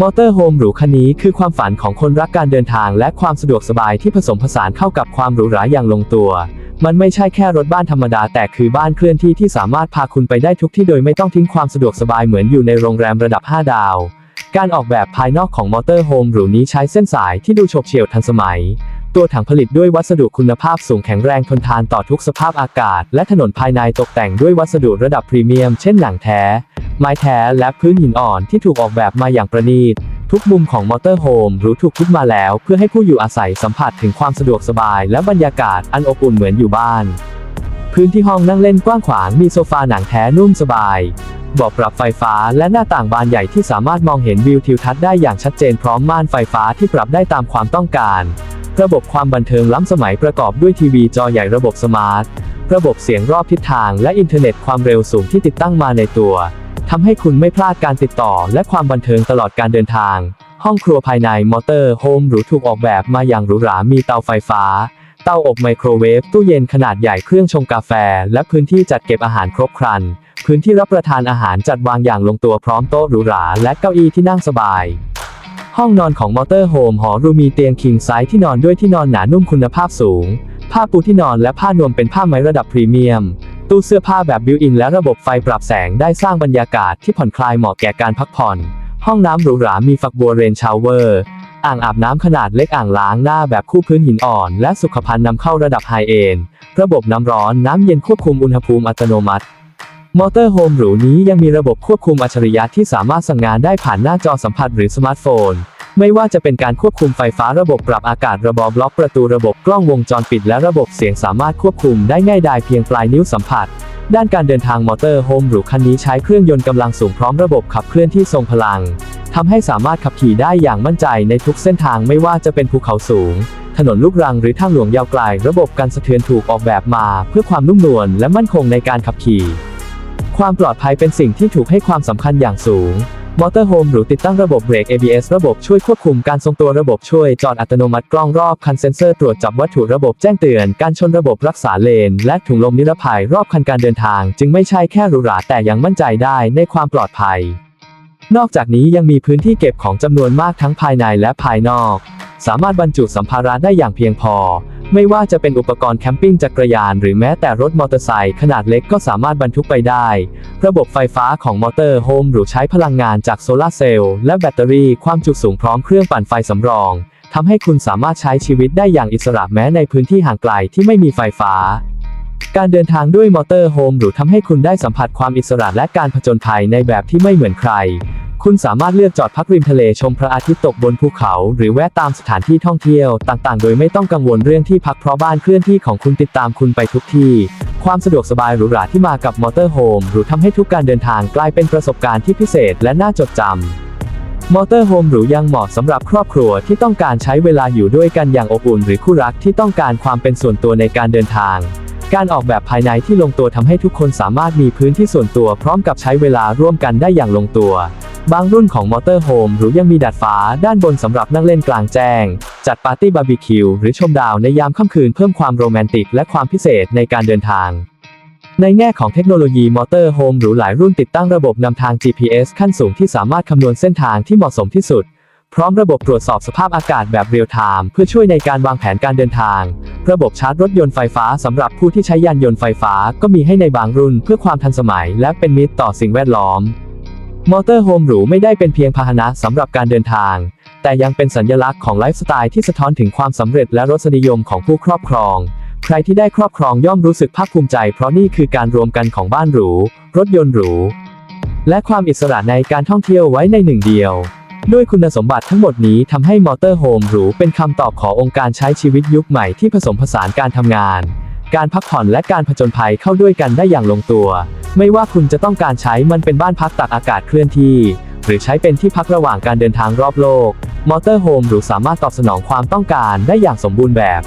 มอเตอร์โฮมหรูคันนี้คือความฝันของคนรักการเดินทางและความสะดวกสบายที่ผสมผสานเข้ากับความหรูหราอย่างลงตัว มันไม่ใช่แค่รถบ้านธรรมดาแต่คือบ้านเคลื่อนที่ที่สามารถพาคุณไปได้ทุกที่โดยไม่ต้องทิ้งความสะดวกสบายเหมือนอยู่ในโรงแรมระดับ 5 ดาว การออกแบบภายนอกของมอเตอร์โฮมหรูนี้ใช้เส้นสายที่ดูโฉบเฉี่ยวทันสมัย ตัวถังผลิตด้วยวัสดุคุณภาพสูงแข็งแรงทนทานต่อทุกสภาพอากาศ และถนนภายในตกแต่งด้วยวัสดุระดับพรีเมียมเช่นหนังแท้ ไม้แท้และพื้นหินอ่อนที่ถูกออกแบบมาอย่างประณีต ทุกมุมของมอเตอร์โฮมหรูถูกคิดมาแล้ว เพื่อให้ผู้อยู่อาศัยสัมผัสถึงความสะดวกสบายและบรรยากาศอันอบอุ่นเหมือนอยู่บ้าน พื้นที่ห้องนั่งเล่นกว้างขวางมีโซฟาหนังแท้นุ่มสบายเบาะปรับไฟฟ้าและหน้าต่างบานใหญ่ที่สามารถมองเห็นวิวทิวทัศน์ได้อย่างชัดเจนพร้อมม่านไฟฟ้าที่ปรับได้ตามความต้องการ ระบบความบันเทิงล้ำสมัยประกอบด้วยทีวีจอใหญ่ระบบสมาร์ท ระบบเสียงรอบทิศทางและอินเทอร์เน็ตความเร็วสูงที่ติดตั้งมาในตัว ทำให้คุณไม่พลาดการติดต่อและความบันเทิงตลอดการเดินทาง ห้องครัวภายในมอเตอร์โฮมหรูถูกออกแบบมาอย่างหรูหรา มีเตาไฟฟ้า เตาอบไมโครเวฟ ตู้เย็นขนาดใหญ่เครื่องชงกาแฟ และพื้นที่จัดเก็บอาหารครบครัน พื้นที่รับประทานอาหารจัดวางอย่างลงตัวพร้อมโต๊ะหรูหราและเก้าอี้ที่นั่งสบาย ห้องนอนของมอเตอร์โฮมหอรูมีเตียงคิงไซส์ที่นอนด้วยที่นอนหนานุ่มคุณภาพสูง ผ้าปูที่นอนและผ้านวมเป็นผ้าไหมระดับพรีเมียม ตู้เสื้อผ้าแบบบิวอินและระบบไฟปรับแสงได้สร้างบรรยากาศที่ผ่อนคลายเหมาะแก่การพักผ่อน ห้องน้ำหรูหรามีฝักบัวเรนชาวเวอร์ อ่างอาบน้ำขนาดเล็กอ่างล้างหน้าแบบคู่พื้นหินอ่อน และสุขภัณฑ์นำเข้าระดับไฮเอนระบบน้ำร้อนน้ำเย็นควบคุมอุณหภูมิอัตโนมัติ มอเตอร์โฮมหรูนี้ยังมีระบบควบคุมอัจฉริยะที่สามารถสั่งงานได้ผ่านหน้าจอสัมผัสหรือสมาร์ทโฟน ไม่ว่าจะเป็นการควบคุมไฟฟ้าระบบปรับอากาศระบอบล็อกประตูระบบกล้องวงจรปิดและระบบเสียงสามารถควบคุมได้ง่ายดายเพียงปลายนิ้วสัมผัส ด้านการเดินทางมอเตอร์โฮมหรูคันนี้ใช้เครื่องยนต์กำลังสูงพร้อมระบบขับเคลื่อนที่ทรงพลังทำให้สามารถขับขี่ได้อย่างมั่นใจในทุกเส้นทางไม่ว่าจะเป็นภูเขาสูง ถนนลูกรังหรือทางหลวงยาวไกล ระบบการสะเทือนถูกออกแบบมา เพื่อความนุ่มนวลและมั่นคงในการขับขี่ ความปลอดภัยเป็นสิ่งที่ถูกให้ความสำคัญอย่างสูง มอเตอร์โฮมหรูติดตั้งระบบเบรก ABS ระบบช่วยควบคุมการทรงตัวระบบช่วยจอดอัตโนมัติกล้องรอบคันเซ็นเซอร์ตรวจจับวัตถุระบบแจ้งเตือน การชนระบบรักษาเลน และถุงลมนิรภัยรอบคันการเดินทาง จึงไม่ใช่แค่หรูหราแต่ยังมั่นใจได้ในความปลอดภัย นอกจากนี้ยังมีพื้นที่เก็บของจำนวนมากทั้งภายในและภายนอก สามารถบรรจุสัมภาระได้อย่างเพียงพอ ไม่ว่าจะเป็นอุปกรณ์แคมปิ้งจักรยานหรือแม้แต่รถมอเตอร์ไซค์ขนาดเล็กก็สามารถบรรทุกไปได้ ระบบไฟฟ้าของมอเตอร์โฮมหรูใช้พลังงานจากโซลาเซลล์และแบตเตอรี่ความจุสูงพร้อมเครื่องปั่นไฟสำรองทำให้คุณสามารถใช้ชีวิตได้อย่างอิสระแม้ในพื้นที่ห่างไกลที่ไม่มีไฟฟ้าการเดินทางด้วยมอเตอร์โฮมหรูทำให้คุณได้สัมผัสความอิสระและการผจญภัยในแบบที่ไม่เหมือนใคร คุณสามารถเลือกจอดพักริมทะเลชมพระอาทิตย์ตกบนภูเขา หรือแวะตามสถานที่ท่องเที่ยวต่างๆ โดยไม่ต้องกังวลเรื่องที่พักเพราะบ้านเคลื่อนที่ของคุณติดตามคุณไปทุกที่ ความสะดวกสบายหรูหราที่มากับมอเตอร์โฮมหรูทำให้ทุกการเดินทางกลายเป็นประสบการณ์ที่พิเศษและน่าจดจำมอเตอร์โฮมหรูยังเหมาะสำหรับครอบครัวที่ต้องการใช้เวลาอยู่ด้วยกันอย่างอบอุ่น หรือคู่รักที่ต้องการความเป็นส่วนตัวในการเดินทางการออกแบบภายในที่ลงตัวทำให้ทุกคนสามารถมีพื้นที่ส่วนตัวพร้อมกับใช้เวลาร่วมกันได้อย่างลงตัว บางรุ่นของมอเตอร์โฮมหรูยังมีดาดฟ้าด้านบนสำหรับนั่งเล่นกลางแจ้ง จัดปาร์ตี้บาร์บีคิวหรือชมดาวในยามค่ำคืนเพิ่มความโรแมนติกและความพิเศษในการเดินทาง ในแง่ของเทคโนโลยีมอเตอร์โฮมหรูหลายรุ่นติดตั้งระบบนำทาง GPS ขั้นสูงที่สามารถคำนวณเส้นทางที่เหมาะสมที่สุด พร้อมระบบตรวจสอบสภาพอากาศแบบเรียลไทม์เพื่อช่วยในการวางแผนการเดินทาง ระบบชาร์จรถยนต์ไฟฟ้าสำหรับผู้ที่ใช้ยานยนต์ไฟฟ้าก็มีให้ในบางรุ่นเพื่อความทันสมัย และเป็นมิตรต่อสิ่งแวดล้อม มอเตอร์โฮมหรูไม่ได้เป็นเพียงพาหนะสำหรับการเดินทาง แต่ยังเป็นสัญลักษณ์ของไลฟ์สไตล์ที่สะท้อนถึงความสำเร็จและรสนิยมของผู้ครอบครอง ใครที่ได้ครอบครองย่อมรู้สึกภาคภูมิใจ เพราะนี่คือการรวมกันของบ้านหรู รถยนต์หรู และความอิสระในการท่องเที่ยวไว้ในหนึ่งเดียว ด้วยคุณสมบัติทั้งหมดนี้ทำให้มอเตอร์โฮมหรูเป็นคำตอบขององค์การใช้ชีวิตยุคใหม่ที่ผสมผสานการทำงาน การพักผ่อนและการผจญภัยเข้าด้วยกันได้อย่างลงตัว ไม่ว่าคุณจะต้องการใช้มันเป็นบ้านพักตากอากาศเคลื่อนที่ หรือใช้เป็นที่พักระหว่างการเดินทางรอบโลก มอเตอร์โฮมหรูสามารถตอบสนองความต้องการได้อย่างสมบูรณ์แบบ